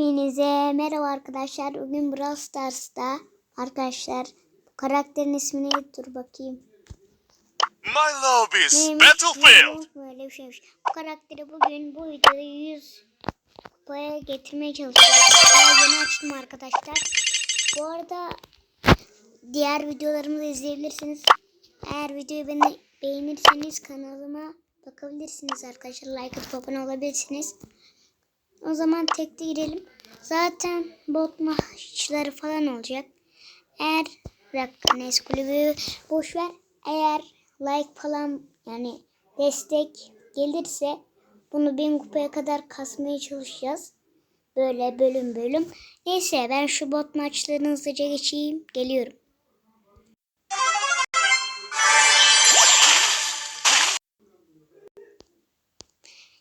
Hepinize merhaba arkadaşlar. Bugün Brawl Stars'ta arkadaşlar bu karakterin ismini dur bakayım. My love is Neymiş? Battlefield. Böyle bir şeymiş. Bu karakteri bugün bu videoda 100 kupaya getirmeye çalışacağız. Yeni açtım arkadaşlar. Bu arada diğer videolarımı da izleyebilirsiniz. Eğer videoyu beğenirseniz kanalıma bakabilirsiniz arkadaşlar. Like atıp abone olabilirsiniz. O zaman tekte girelim. Zaten bot maçları falan olacak. Eğer dakika Nes kulübü boş ver. Eğer like falan yani destek gelirse bunu bin kupaya kadar kasmaya çalışacağız. Böyle bölüm bölüm. Neyse ben şu bot maçlarını hızlıca geçeyim. Geliyorum.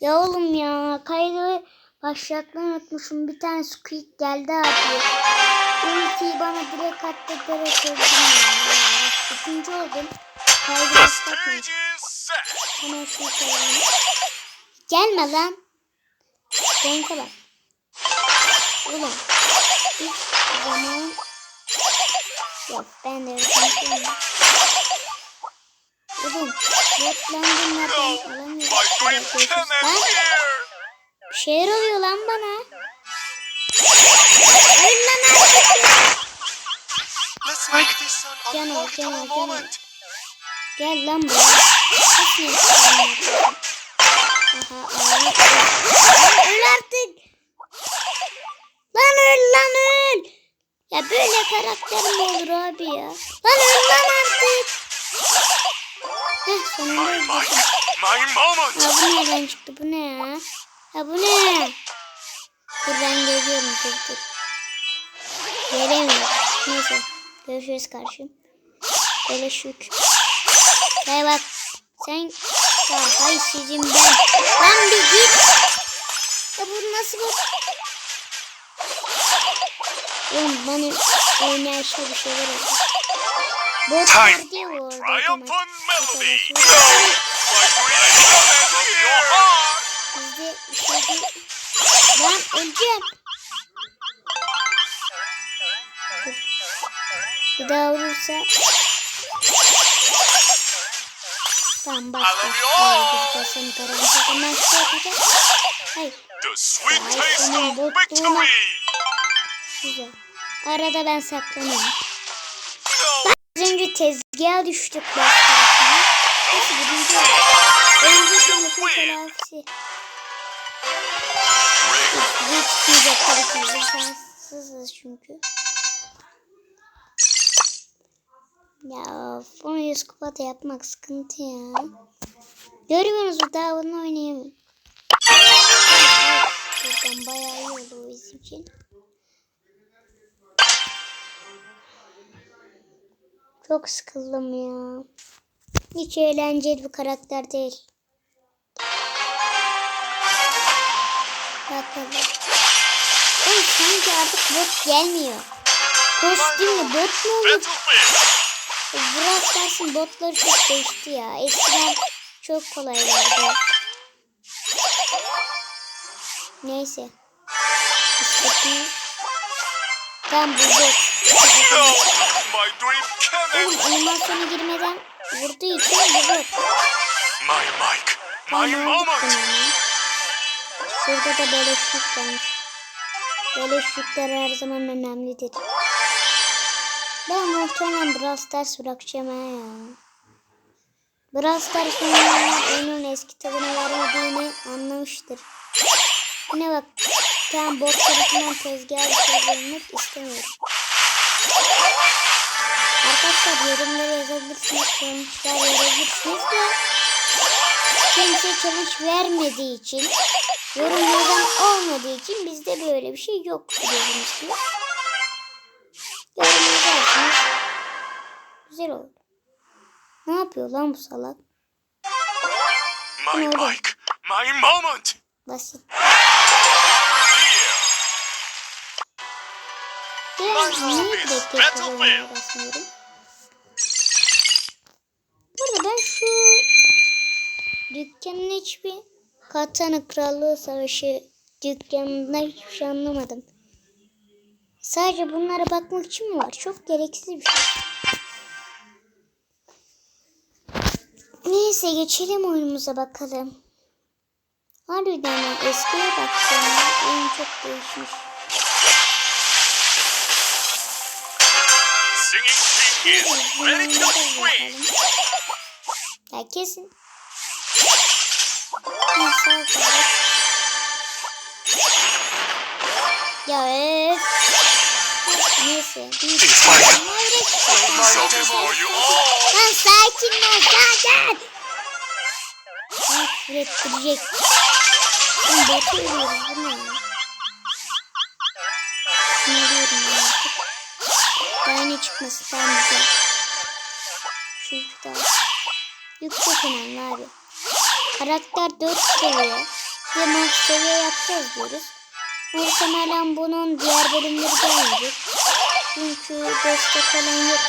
Ya oğlum ya kaydı başlatmayı unutmuşum. Bir tane squeak geldi abi. Ultiyi bana direkt attı direkt öldüm. İkinci oldum. Kaydı başlatmayın. Hemen şunu koyalım. Gelme lan. Renk'e bak. Oğlum. İlk zaman Yok ben de konuşuyorum. Oğlum. Botlandım ya ben alamıyorum. my Bir şeyler oluyor lan bana. Öl lan artık. Can ol, can ol, unforgettable can ol. moment. Gel lan buraya. Aha öl artık. Lan öl lan öl. Ya böyle karakter mi olur abi ya? Lan öl lan artık. Heh sonunda öldürdüm. Ya bu nereden çıktı bu ne ya? Ya bu ne? Dur ben geliyorum dur dur. Gelemiyorum. Neyse. Görüşürüz karşım. Böyle şük. Gel bak. Sen ya hay sizin ben. Lan bir git. Ya bu nasıl bu? Oğlum bana oynayan şey bir şeyler oldu. Bot arada. triumphant melody. Bizde bir şey değil. Lan öleceğim. Dur. Bir daha vurursa. Tamam bak bak. all. biz basalım karanlık. Hemen şey yapacağız. Hayır. The sweet Ay, taste senin of botluğuna- victory. Güzel. Arada ben saklanıyorum. No, Az önce tezgaha düştük bak. Nasıl birinci? Önceki maçın telafisi. Çünkü. Ya bunu 100 kupada yapmak sıkıntı ya. Görmüyorsunuz mu? Daha bunu oynayamıyorum. Bayağı iyi oldu bizim için. Çok sıkıldım ya. Hiç eğlenceli bir karakter değil. Bakalım. Oğlum sanki artık bot gelmiyor. Kostümlü bot mu olur? Brawl Stars'ın botları çok değişti ya. Eskiden çok kolaylardı. Neyse. İstediğim. Tam bu bot. Oğlum animasyona girmeden vurduğu için bu bot. My mic, my Tamam, Şurada da böyle şut varmış. Şutlar her zaman önemlidir. Ben muhtemelen Brawl Stars bırakacağım ha ya. Stars oynayanlar oyunun eski tadını vermediğini anlamıştır. Yine bak. Tamam bot tarafından tezgaha düşürülmek istemiyorum. Arkadaşlar yorumlara yazabilirsiniz. Sonuçlar yazabilirsiniz de kimse challenge vermediği için yorum yazan olmadığı için bizde böyle bir şey yok biliyorsunuz ki. Yorum yazarsınız. Güzel olur. Ne yapıyor lan bu salak? My Oldu. mic, my moment. Basit. Biraz niye love direkt is yakalamaya Battlefield. basmıyorum? Burada ben şu dükkanın hiçbir Katana Krallığı Savaşı dükkanında hiçbir şey anlamadım. Sadece bunlara bakmak için mi var? Çok gereksiz bir şey. Neyse geçelim oyunumuza bakalım. Harbiden ben eskiye baktığımda oyun çok değişmiş. Ya kesin. Ya öf. Neyse. Lan sakin ol zaten. Bak ürettirecek. Ben botu ölüyoruz bu ne ya? Ben artık. Daha ne çıkması tam güzel. Şurada. Yük çok önemli abi. Karakter 4 seviye. Ve max seviye yapacağız diyoruz. Muhtemelen bunun diğer bölümleri gelmeyecek. Çünkü destek falan yok.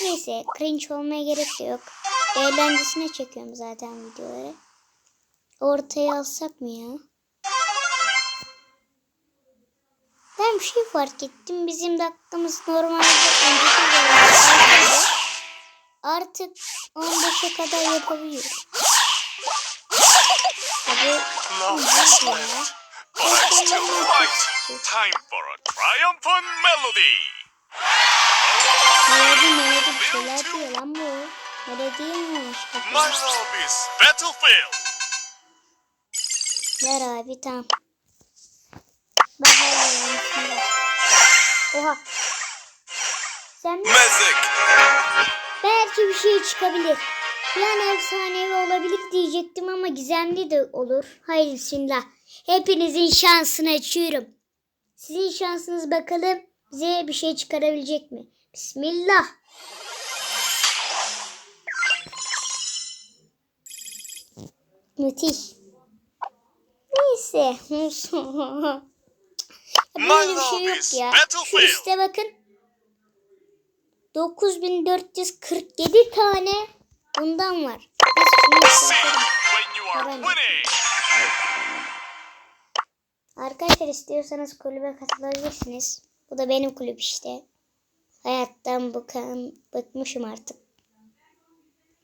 Neyse cringe olmaya gerek de yok. Eğlencesine çekiyorum zaten videoları. Ortaya alsak mı ya? Ben bir şey fark ettim. Bizim dakikamız normalde önceki artık 15'e kadar yapabiliyoruz. Ya. left. Let's to fight. Time for a triumphant melody. Melodi melodi bir şeyler diyor lan bu. Melodi mi? My love is battlefield. Ver abi tamam. Hayır Oha. Sen? Music. Belki bir şey çıkabilir. An efsanevi olabilir diyecektim ama gizemli de olur. Hayır bismillah. Hepinizin şansını açıyorum. Sizin şansınız bakalım bize bir şey çıkarabilecek mi? Bismillah. Müthiş. Neyse. Böyle bir şey yok ya. Şu üste bakın. 9447 tane bundan var. Biz. Arkadaşlar istiyorsanız kulübe katılabilirsiniz. Bu da benim kulüp işte. Hayattan bıkan, bıkmışım artık.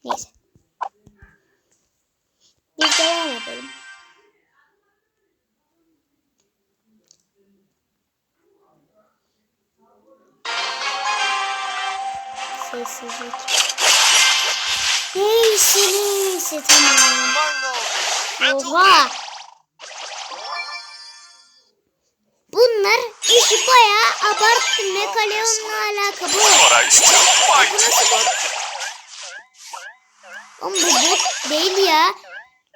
Neyse. Biz devam edelim. Sessizlik. Neyse neyse tamam. Oha. Bunlar işi bayağı abarttı. Mekaleon'la alaka bu. Fight. Oğlum bu bot değil ya.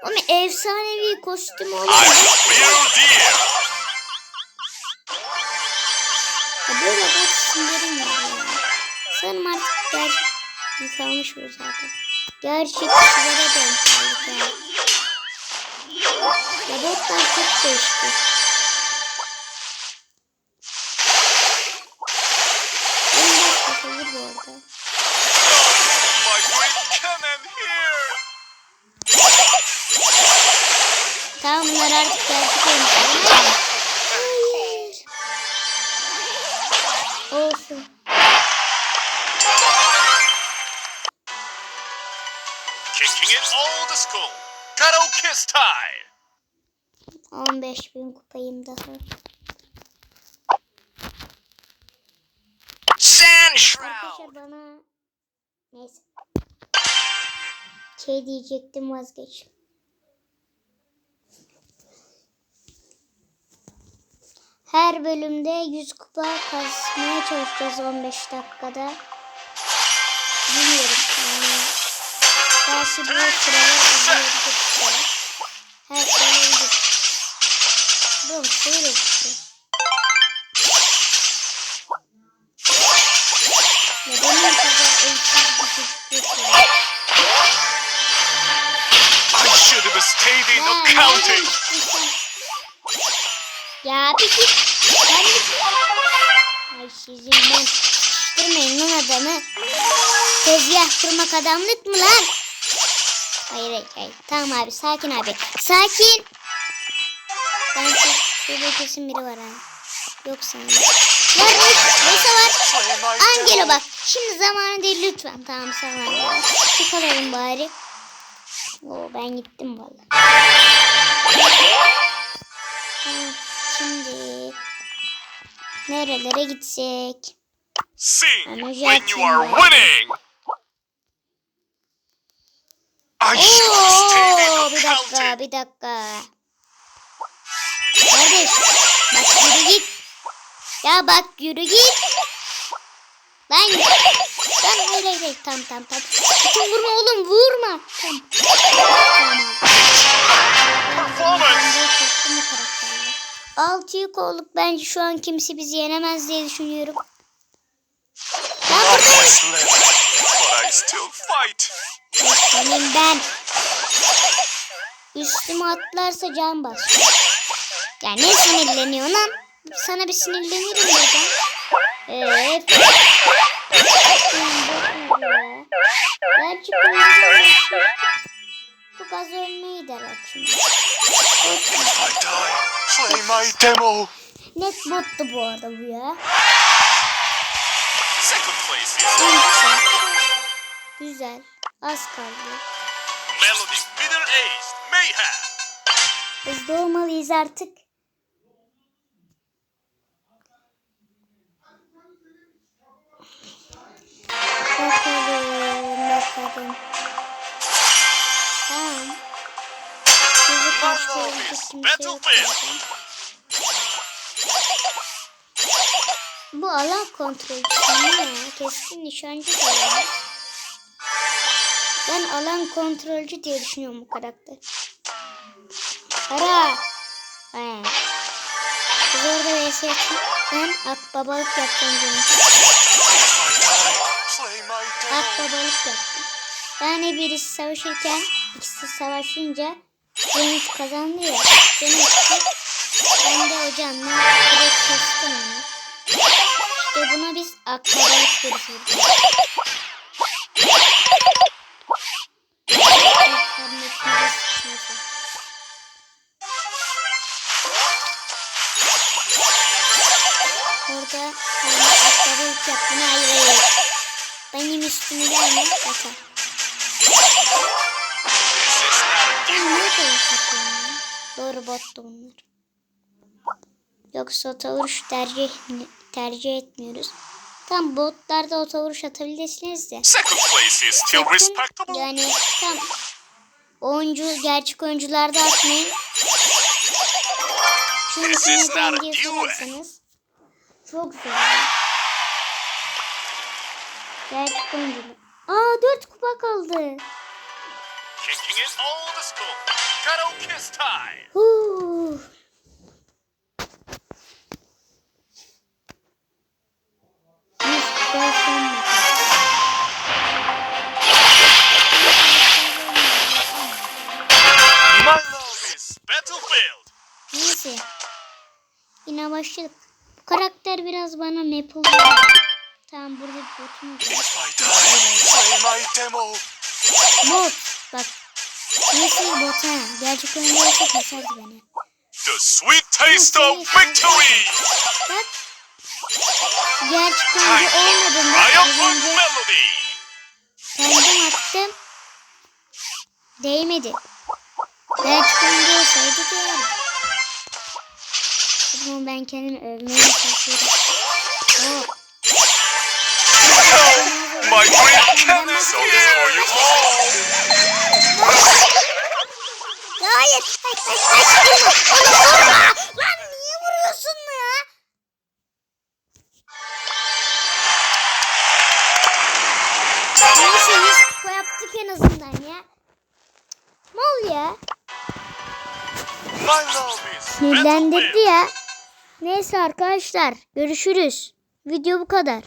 Oğlum efsanevi kostüm deal. Ya böyle bot isimlerim var ya. Sanırım artık gerçek yıkanmış bu zaten. Gerçek kişilere denk geldik ya. Ya botlar çok değişti. Tamam bunlar artık gerçek olmuş. School. Karaoke style. 15 bin kupayım daha. Sand shroud. Bana neyse. Şey diyecektim vazgeç. Her bölümde 100 kupa kasmaya çalışacağız 15 dakikada. Bilmiyorum. Yani belki bu uzayabilir işte. Her şey olabilir. Bu şöyle şey. Ya benim kadar eğitim bir çocuk yok. I should have stayed in accounting. Ya bir git. Ben bir Ay sizin ben. Sıkıştırmayın lan adamı. Tezgah kurmak adamlık mı lan? Hayır hayır hayır. Tamam abi sakin abi. Sakin. Ben şu, şurada kesin biri var ha. Yok sanırım. Var. Neyse var. Angelo bak. Şimdi zamanı değil lütfen. Tamam zamanı. Çıkaralım bari. Oo ben gittim vallahi. Ha, Şimdi nerelere gitsek? Sing when you are winning. I shall stay in Oo, bir dakika, bir dakika. Kardeş, bak yürü git. Ya bak yürü git. Lan, lan hayır hayır hayır. Tamam tamam tamam. Sakın vurma oğlum vurma. Tamam. Tamam. Altı yük olduk. Bence şu an kimse bizi yenemez diye düşünüyorum. Ben buradayım. Senin ben. Üstüme atlarsa can bas. Ya ne sinirleniyor lan? Sana bir sinirlenirim dedim. Evet. Gerçi bu gaz ölmeyi de. Net bottu bu arada bu ya. Güzel. Az kaldı. Melody Middle Aged Mayhem. Hızlı olmalıyız artık. Bakalım, bakalım. Tamam. Yok zaten. Bu alan ya? Keskin nişancı da ya. Ben alan kontrolcü diye düşünüyorum bu karakter. Ara. He. Biz orada vs. Ben yapacağım I die, play my demo. Akbabalık yaptım. Yani birisi savaşırken ikisi savaşınca Zenit kazandı ya. Zenit ben de o canla direkt kestim onu. İşte buna biz akbabalık deriz Orada hani akbabalık yaptığını hayır hayır. Benim üstüme gelme. Bakar. Ben ne kadar satıyorum? Doğru bottu bunlar. Yoksa otovuruş tercih, tercih etmiyoruz. Tam botlarda otovuruş atabilirsiniz de. Sakın. Yani tam oyuncu, gerçek oyuncularda atmayın. Çünkü neden not a diye duel. sorarsanız çok zor. Gerçek oyuncular. Aa dört kupa kaldı. Kicking it old school. Style. Huu. Demo. Bot. Bak. Neyse bot ha. Gerçek oyunda olsa keserdi beni. The sweet taste of victory. Bak. Gerçek olmadığında az triumphant melody. kendim attım. Değmedi. Gerçek oyuncu olsaydı. O zaman ben kendimi övmeye çalışıyorum. Oh. My dream canvas hayır. Vurma. Lan niye vuruyorsun ya? Neyse yüz kupa yaptık en azından ya. Ya. My love is Sinirlendirdi ya. Neyse arkadaşlar görüşürüz. Video bu kadar.